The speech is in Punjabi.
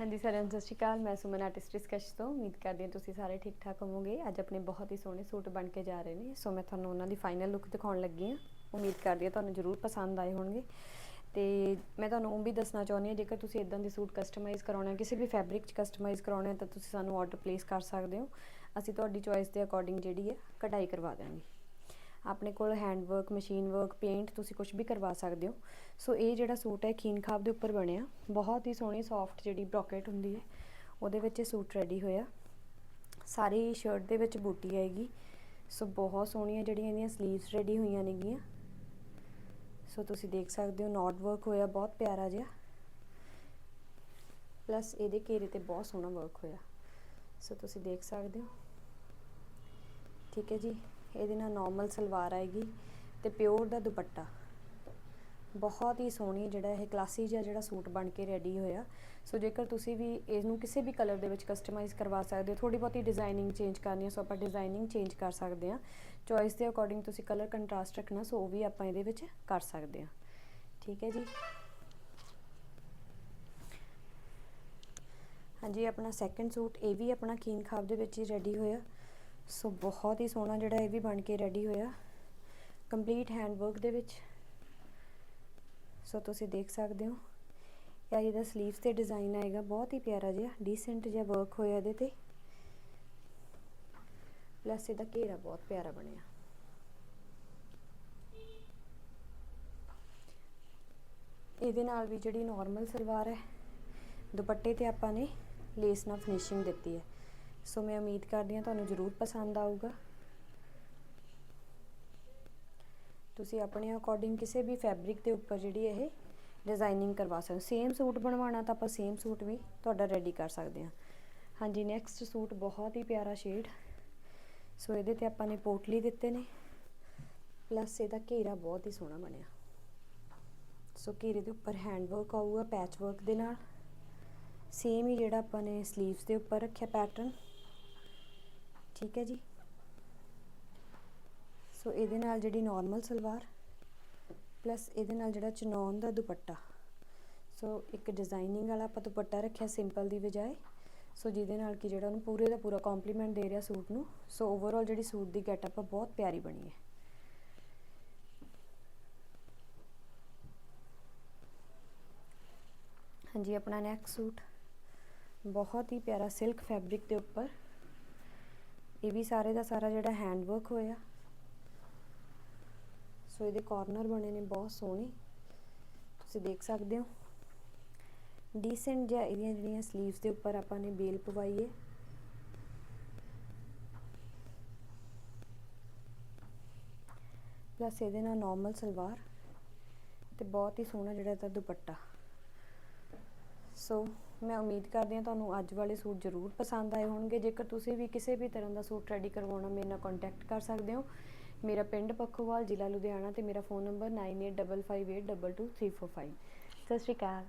ਹਾਂਜੀ ਸਾਰਿਆਂ ਨੂੰ ਸਤਿ ਸ਼੍ਰੀ ਅਕਾਲ, ਮੈਂ ਸੁਮਨ ਆਰਟਿਸਟ ਡਿਸਕਸ਼ ਤੋਂ, ਉਮੀਦ ਕਰਦੀ ਹਾਂ ਤੁਸੀਂ ਸਾਰੇ ਠੀਕ ਠਾਕ ਹੋਵੋਗੇ। ਅੱਜ ਆਪਣੇ ਬਹੁਤ ਹੀ ਸੋਹਣੇ ਸੂਟ ਬਣ ਕੇ ਜਾ ਰਹੇ ਨੇ, ਸੋ ਮੈਂ ਤੁਹਾਨੂੰ ਉਹਨਾਂ ਦੀ ਫਾਈਨਲ ਲੁੱਕ ਦਿਖਾਉਣ ਲੱਗੀ ਹਾਂ। ਉਮੀਦ ਕਰਦੀ ਹਾਂ ਤੁਹਾਨੂੰ ਜ਼ਰੂਰ ਪਸੰਦ ਆਏ ਹੋਣਗੇ। ਤੇ ਮੈਂ ਤੁਹਾਨੂੰ ਉਹ ਵੀ ਦੱਸਣਾ ਚਾਹੁੰਦੀ ਹਾਂ, ਜੇਕਰ ਤੁਸੀਂ ਇਦਾਂ ਦੇ ਸੂਟ ਕਸਟਮਾਈਜ਼ ਕਰਾਉਣਾ ਹੈ, ਕਿਸੇ ਵੀ ਫੈਬਰਿਕ 'ਚ ਕਸਟਮਾਈਜ਼ ਕਰਾਉਣਾ ਹੈ, ਤਾਂ ਤੁਸੀਂ ਸਾਨੂੰ ਆਰਡਰ ਪਲੇਸ ਕਰ ਸਕਦੇ ਹੋ। ਅਸੀਂ ਤੁਹਾਡੀ ਚੋਇਸ ਦੇ ਅਕੋਰਡਿੰਗ ਜਿਹੜੀ ਹੈ, ਕਢਾਈ ਕਰਵਾ ਦਾਂਗੇ ਆਪਣੇ ਕੋਲ hand work machine work paint ਤੁਸੀਂ ਕੁਝ ਵੀ ਕਰਵਾ ਸਕਦੇ ਹੋ। ਸੋ ਇਹ ਜਿਹੜਾ ਸੂਟ ਹੈ, ਖੀਨ ਖਾਬ ਦੇ ਉੱਪਰ ਬਣਿਆ। ਬਹੁਤ ਹੀ ਸੋਹਣੀ ਸੌਫਟ ਜਿਹੜੀ ਬ੍ਰੋਕੇਟ ਹੁੰਦੀ ਹੈ, ਉਹਦੇ ਵਿੱਚ ਇਹ ਸੂਟ ਰੈਡੀ ਹੋਇਆ। ਸਾਰੀ ਸ਼ਰਟ ਦੇ ਵਿੱਚ ਬੂਟੀ ਆਏਗੀ। ਸੋ ਬਹੁਤ ਸੋਹਣੀਆਂ ਜਿਹੜੀਆਂ ਇਹਦੀਆਂ ਸਲੀਵਸ ਰੈਡੀ ਹੋਈਆਂ ਨੇਗੀਆਂ। ਸੋ ਤੁਸੀਂ ਦੇਖ ਸਕਦੇ ਹੋ ਨੋਟ ਵਰਕ ਹੋਇਆ, ਬਹੁਤ ਪਿਆਰਾ ਜਿਹਾ। ਪਲੱਸ ਇਹਦੇ ਘੇਰੇ ਤੇ ਬਹੁਤ ਸੋਹਣਾ ਵਰਕ ਹੋਇਆ। ਸੋ ਤੁਸੀਂ ਦੇਖ ਸਕਦੇ ਹੋ। ਠੀਕ ਹੈ ਜੀ। ਇਹਦੇ ਨਾਲ ਨਾਰਮਲ ਸਲਵਾਰ ਆਏਗੀ ਤੇ ਪਿਓਰ ਦਾ ਦੁਪੱਟਾ। ਬਹੁਤ ਹੀ ਸੋਹਣੀ ਜਿਹੜਾ ਇਹ ਕਲਾਸੀ ਜਿਹਾ ਜਿਹੜਾ ਸੂਟ ਬਣ ਕੇ ਰੈਡੀ ਹੋਇਆ। ਸੋ ਜੇਕਰ ਤੁਸੀਂ ਵੀ ਇਹਨੂੰ ਕਿਸੇ ਵੀ ਕਲਰ ਦੇ ਵਿੱਚ ਕਸਟਮਾਈਜ਼ ਕਰਵਾ ਸਕਦੇ ਹੋ ਥੋੜੀ ਬਹੁਤੀ ਡਿਜ਼ਾਈਨਿੰਗ ਚੇਂਜ ਕਰਨੀ ਹੈ, ਸੋ ਆਪਾਂ ਡਿਜ਼ਾਈਨਿੰਗ ਚੇਂਜ ਕਰ ਸਕਦੇ ਹਾਂ। ਚੋਇਸ ਦੇ ਅਕੋਰਡਿੰਗ ਤੁਸੀਂ ਕਲਰ ਕੰਟਰਾਸਟ ਰੱਖਣਾ, ਸੋ ਉਹ ਵੀ ਆਪਾਂ ਇਹਦੇ ਵਿੱਚ ਕਰ ਸਕਦੇ ਹਾਂ। ਠੀਕ ਹੈ ਜੀ? ਹਾਂਜੀ, ਆਪਣਾ ਸੈਕੰਡ ਸੂਟ, ਇਹ ਵੀ ਆਪਣਾ ਕੀਨ ਖਾਬ ਦੇ ਵਿੱਚ ਹੀ ਰੈਡੀ ਹੋਇਆ। ਸੋ ਬਹੁਤ ਹੀ ਸੋਹਣਾ ਜਿਹੜਾ ਇਹ ਵੀ ਬਣ ਕੇ ਰੈਡੀ ਹੋਇਆ। ਕੰਪਲੀਟ ਹੈਂਡ ਵਰਕ ਦੇ ਵਿੱਚ। ਸੋ ਤੁਸੀਂ ਦੇਖ ਸਕਦੇ ਹੋ। ਇਹ ਇਹਦਾ 슬ੀਵਸ ਤੇ ਡਿਜ਼ਾਈਨ ਆਏਗਾ। ਬਹੁਤ ਹੀ ਪਿਆਰਾ ਜਿਹਾ ਡੀਸੈਂਟ ਜਿਹਾ ਵਰਕ ਹੋਇਆ ਇਹਦੇ ਤੇ। ਪਲੱਸ ਇਹਦਾ ਘੇਰਾ ਬਹੁਤ ਪਿਆਰਾ ਬਣਿਆ। ਇਹਦੇ ਨਾਲ ਵੀ ਜਿਹੜੀ ਨਾਰਮਲ ਸਲਵਾਰ ਹੈ, ਦੁਪੱਟੇ ਤੇ ਆਪਾਂ ਨੇ ਲੇਸ ਨਾਲ ਫਿਨਿਸ਼ਿੰਗ ਦਿੱਤੀ ਹੈ। ਸੋ ਮੈਂ ਉਮੀਦ ਕਰਦੀ ਹਾਂ ਤੁਹਾਨੂੰ ਜ਼ਰੂਰ ਪਸੰਦ ਆਊਗਾ। ਤੁਸੀਂ ਆਪਣੇ ਅਕੋਰਡਿੰਗ ਕਿਸੇ ਵੀ ਫੈਬਰਿਕ ਦੇ ਉੱਪਰ ਜਿਹੜੀ ਇਹ ਡਿਜ਼ਾਈਨਿੰਗ ਕਰਵਾ ਸਕਦੇ ਸੇਮ ਸੂਟ ਬਣਵਾਉਣਾ ਤਾਂ ਆਪਾਂ ਸੇਮ ਸੂਟ ਵੀ ਤੁਹਾਡਾ ਰੈਡੀ ਕਰ ਸਕਦੇ ਹਾਂ। ਹਾਂਜੀ ਨੈਕਸਟ ਸੂਟ ਬਹੁਤ ਹੀ ਪਿਆਰਾ ਸ਼ੇਡ ਸੋ ਇਹਦੇ ਤੇ ਆਪਾਂ ਨੇ ਪੋਟਲੀ ਦਿੱਤੇ ਨੇ। ਪਲੱਸ ਇਹਦਾ ਘੇਰਾ ਬਹੁਤ ਹੀ ਸੋਹਣਾ ਬਣਿਆ। ਸੋ ਘੇਰੇ ਦੇ ਉੱਪਰ ਹੈਂਡ ਵਰਕ ਆਊਗਾ ਪੈਚ ਵਰਕ ਦੇ ਨਾਲ। ਸੇਮ ਹੀ ਜਿਹੜਾ ਆਪਾਂ ਨੇ 슬ੀਵਸ ਦੇ ਉੱਪਰ ਰੱਖਿਆ ਪੈਟਰਨ ਠੀਕ ਹੈ ਜੀ। ਸੋ ਇਹਦੇ ਨਾਲ ਜਿਹੜੀ ਨਾਰਮਲ ਸਲਵਾਰ ਪਲੱਸ ਇਹਦੇ ਨਾਲ ਜਿਹੜਾ ਚਨੌਨ ਦਾ ਦੁਪੱਟਾ। ਸੋ ਇੱਕ ਡਿਜ਼ਾਈਨਿੰਗ ਵਾਲਾ ਆਪਾਂ ਦੁਪੱਟਾ ਰੱਖਿਆ ਸਿੰਪਲ ਦੀ ਬਜਾਏ। ਸੋ ਜਿਹਦੇ ਨਾਲ ਕਿ ਜਿਹੜਾ ਉਹਨੂੰ ਪੂਰੇ ਦਾ ਪੂਰਾ ਕੰਪਲੀਮੈਂਟ ਦੇ ਰਿਹਾ ਸੂਟ ਨੂੰ। ਸੋ ਓਵਰਆਲ ਜਿਹੜੀ ਸੂਟ ਦੀ ਗੈਟਅਪ ਆ, ਬਹੁਤ ਪਿਆਰੀ ਬਣੀ ਹੈ। ਹਾਂਜੀ, ਆਪਣਾ ਨੈਕ ਸੂਟ। ਬਹੁਤ ਹੀ ਪਿਆਰਾ ਸਿਲਕ ਫੈਬਰਿਕ ਦੇ ਉੱਪਰ। ਇਹ ਵੀ ਸਾਰੇ ਦਾ ਸਾਰਾ ਜਿਹੜਾ ਹੈਂਡ ਵਰਕ ਹੋਇਆ। ਸੋ ਇਹਦੇ ਕਾਰਨਰ ਬਣੇ ਨੇ ਬਹੁਤ ਸੋਹਣੇ। ਤੁਸੀਂ ਦੇਖ ਸਕਦੇ ਹੋ। ਡੀਸੈਂਟ ਜਿਹਾ ਇਹਦੀਆਂ ਜਿਹੜੀਆਂ 슬ੀਵਸ ਦੇ ਉੱਪਰ ਆਪਾਂ ਨੇ ਬੇਲ ਪਵਾਈ ਹੈ ਪਲੱਸ ਇਹਦੇ ਨਾਲ ਨਾਰਮਲ ਸਲਵਾਰ ਤੇ ਬਹੁਤ ਹੀ ਸੋਹਣਾ ਜਿਹੜਾ ਇਹਦਾ ਦੁਪੱਟਾ। ਸੋ ਮੈਂ ਉਮੀਦ ਕਰਦੀ ਹਾਂ ਤੁਹਾਨੂੰ ਅੱਜ ਵਾਲੇ ਸੂਟ ਜ਼ਰੂਰ ਪਸੰਦ ਆਏ ਹੋਣਗੇ। ਜੇਕਰ ਤੁਸੀਂ ਵੀ ਕਿਸੇ ਵੀ ਤਰ੍ਹਾਂ ਦਾ ਸੂਟ ਰੈਡੀ ਕਰਵਾਉਣਾ, ਮੇਰੇ ਨਾਲ ਕੰਟੈਕਟ ਕਰ ਸਕਦੇ ਹੋ। ਮੇਰਾ ਪਿੰਡ ਪੱਖੋਵਾਲ, ਜ਼ਿਲ੍ਹਾ ਲੁਧਿਆਣਾ ਤੇ ਮੇਰਾ ਫੋਨ ਨੰਬਰ 9855822345 ਸਤਿ ਸ਼੍ਰੀ ਅਕਾਲ।